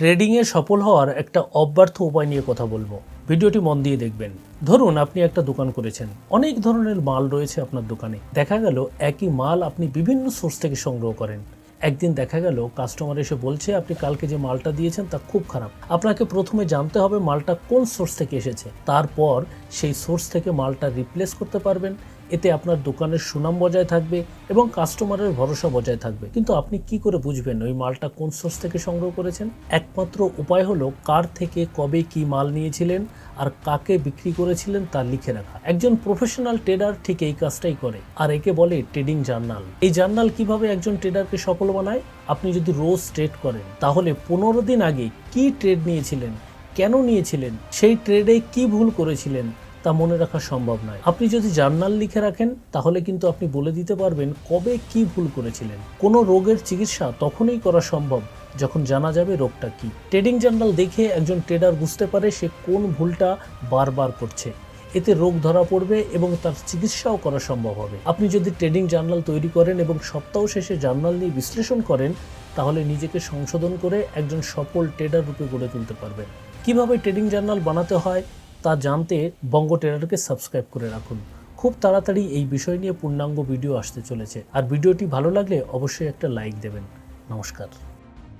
ট্রেডিংয়ে সফল হওয়ার একটা অব্যর্থ উপায় নিয়ে কথা বলব। ভিডিওটি মন দিয়ে দেখবেন। ধরুন, আপনি একটা দোকান করেছেন। অনেক ধরনের মাল রয়েছে আপনার দোকানে। দেখা গেল, একই মাল আপনি বিভিন্ন সোর্স থেকে সংগ্রহ করেন। একদিন দেখা গেল, কাস্টমার এসে বলছে, আপনি কালকে যে মালটা দিয়েছেন, তা খুব খারাপ। আপনাকে প্রথমে জানতে হবে মালটা কোন সোর্স থেকে এসেছে। তারপর সেই সোর্স থেকে মালটা রিপ্লেস করতে পারবেন। এতে আপনার দোকানের সুনাম বজায় থাকবে এবং কাস্টমারের ভরসা বজায় থাকবে। কিন্তু আপনি কি করে বুঝবেন ওই মালটা কোন সোর্স থেকে সংগ্রহ করেছেন? একমাত্র উপায় হলো কার থেকে, কবে কি মাল নিয়েছিলেন আর কাকে বিক্রি করেছিলেন তা লিখে রাখা। একজন প্রফেশনাল ট্রেডার ঠিক এই কাজটাই করে আর একে বলে ট্রেডিং জার্নাল এই জার্নাল কীভাবে একজন ট্রেডারকে সফল বানায়? আপনি যদি রোজ ট্রেড করেন, তাহলে পনেরো দিন আগে কি ট্রেড নিয়েছিলেন, কেন নিয়েছিলেন, সেই ট্রেডে কি ভুল করেছিলেন তা মনে রাখা সম্ভব নয়। আপনি যদি জার্নাল লিখে রাখেন, তাহলে কিন্তু আপনি বলে দিতে পারবেন কবে কি ভুল করেছিলেন। কোনো রোগের চিকিৎসা তখনই করা সম্ভব যখন জানা যাবে রোগটা কি। ট্রেডিং জার্নাল দেখে একজন ট্রেডার বুঝতে পারে সে কোন ভুলটা বারবার করছে। এতে রোগ ধরা পড়বে এবং তার চিকিৎসাও করা সম্ভব হবে। আপনি যদি ট্রেডিং জার্নাল তৈরি করেন এবং সপ্তাহ শেষে জার্নাল নিয়ে বিশ্লেষণ করেন, তাহলে নিজেকে সংশোধন করে একজন সফল ট্রেডার রূপে গড়ে তুলতে পারবেন। কীভাবে ট্রেডিং জার্নাল বানাতে হয়? তা জানতে বঙ্গ টেরারকে সাবস্ক্রাইব করে রাখুন। খুব তাড়াতাড়ি এই বিষয় নিয়ে পূর্ণাঙ্গ ভিডিও আসতে চলেছে। আর ভিডিওটি ভালো লাগলে অবশ্যই একটা লাইক দেবেন। নমস্কার।